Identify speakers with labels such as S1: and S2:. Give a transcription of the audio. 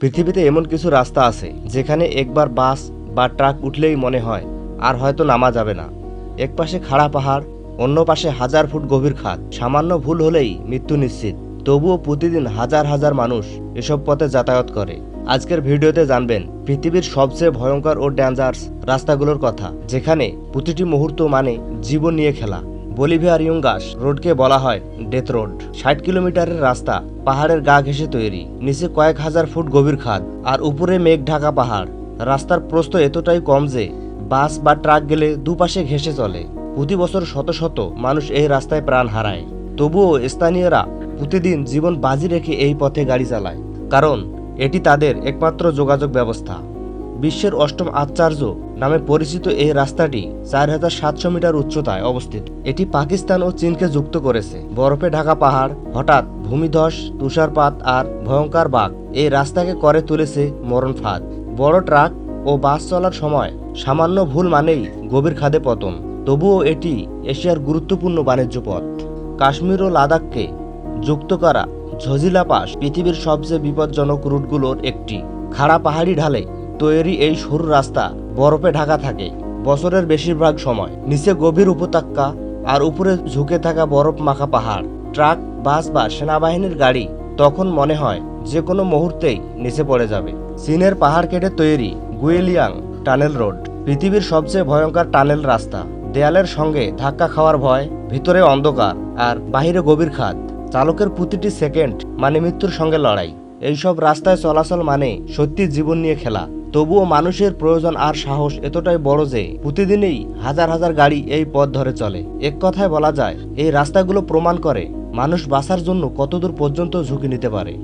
S1: পৃথিবীতে এমন কিছু রাস্তা আছে, যেখানে একবার বাস বা ট্রাক উঠলেই মনে হয়, আর হয়তো নামা যাবে না। এক পাশে খাড়া পাহাড়, অন্য পাশে হাজার ফুট গভীর খাত সামান্য ভুল হলেই মৃত্যু নিশ্চিত। তবুও প্রতিদিন হাজার হাজার মানুষ এসব পথে যাতায়াত করে। আজকের ভিডিওতে জানবেন, পৃথিবীর সবচেয়ে ভয়ঙ্কর ও ডেঞ্জার্স রাস্তাগুলোর কথা, যেখানে প্রতিটি মুহূর্ত মানে জীবন নিয়ে খেলা। বলিভিয়ার ইয়ুঙ্গাস রোডকে বলা হয় ডেথ রোড। ষাট কিলোমিটারের রাস্তা, পাহাড়ের গা ঘেঁষে তৈরি, নিচে কয়েক হাজার ফুট গভীর খাদ আর উপরে মেঘ ঢাকা পাহাড়। রাস্তার প্রস্থ এতটাই কম যে বাস বা ট্রাক গেলে দুপাশে ঘেঁষে চলে। প্রতি বছর শত শত মানুষ এই রাস্তায় প্রাণ হারায়। তবুও স্থানীয়রা প্রতিদিন জীবন বাজি রেখে এই পথে গাড়ি চালায়। কারণ এটি তাদের একমাত্র যোগাযোগ ব্যবস্থা। বিশ্বের অষ্টম আশ্চর্য নামে পরিচিত এই রাস্তাটি চার হাজার সাতশো মিটার উচ্চতায় অবস্থিত। এটি পাকিস্তান ও চীনকে যুক্ত করেছে। বরফে ঢাকা পাহাড়, হঠাৎ ভূমিধস, তুষারপাত আর ভয়ঙ্কর বাঘ এই রাস্তাকে করে তুলেছে মরণ ফাঁদ। বড় ট্রাক ও বাস চলার সময় সামান্য ভুল মানেই গভীর খাদে পতন। তবুও এটি এশিয়ার গুরুত্বপূর্ণ বাণিজ্য পথ। কাশ্মীর ও লাদাখকে যুক্ত করা ঝজিলা পাস পৃথিবীর সবচেয়ে বিপজ্জনক রুটগুলোর একটি। খাড়া পাহাড়ি ঢালে তৈরি এই সরু রাস্তা বরফে ঢাকা থাকে। বছরের বেশিরভাগ সময় নিচে গভীর উপত্যকা আর উপরে ঝুঁকে থাকা বরফ মাখা পাহাড়, ট্রাক, বাস বা সেনাবাহিনীর গাড়ি তখন মনে হয় যে কোনো মুহূর্তেই নিচে পড়ে যাবে। চীনের পাহাড় কেটে তৈরি গুয়েলিয়াং টানেল রোড, পৃথিবীর সবচেয়ে ভয়ঙ্কর টানেল রাস্তা। দেয়ালের সঙ্গে ধাক্কা খাওয়ার ভয়, ভিতরে অন্ধকার আর বাহিরে গভীর খাদ। চালকের প্রতিটি সেকেন্ড মানে মৃত্যুর সঙ্গে লড়াই। এইসব রাস্তায় চলাচল মানে সত্যি জীবন নিয়ে খেলা। তবুও মানুষের প্রয়োজন আর সাহস এতটাই বড় যে প্রতিদিনই হাজার হাজার গাড়ি এই পথ ধরে চলে। এক কথায় বলা যায়, এই রাস্তাগুলো প্রমাণ করে মানুষ বাসার জন্য কতদূর পর্যন্ত ঝুঁকি নিতে পারে।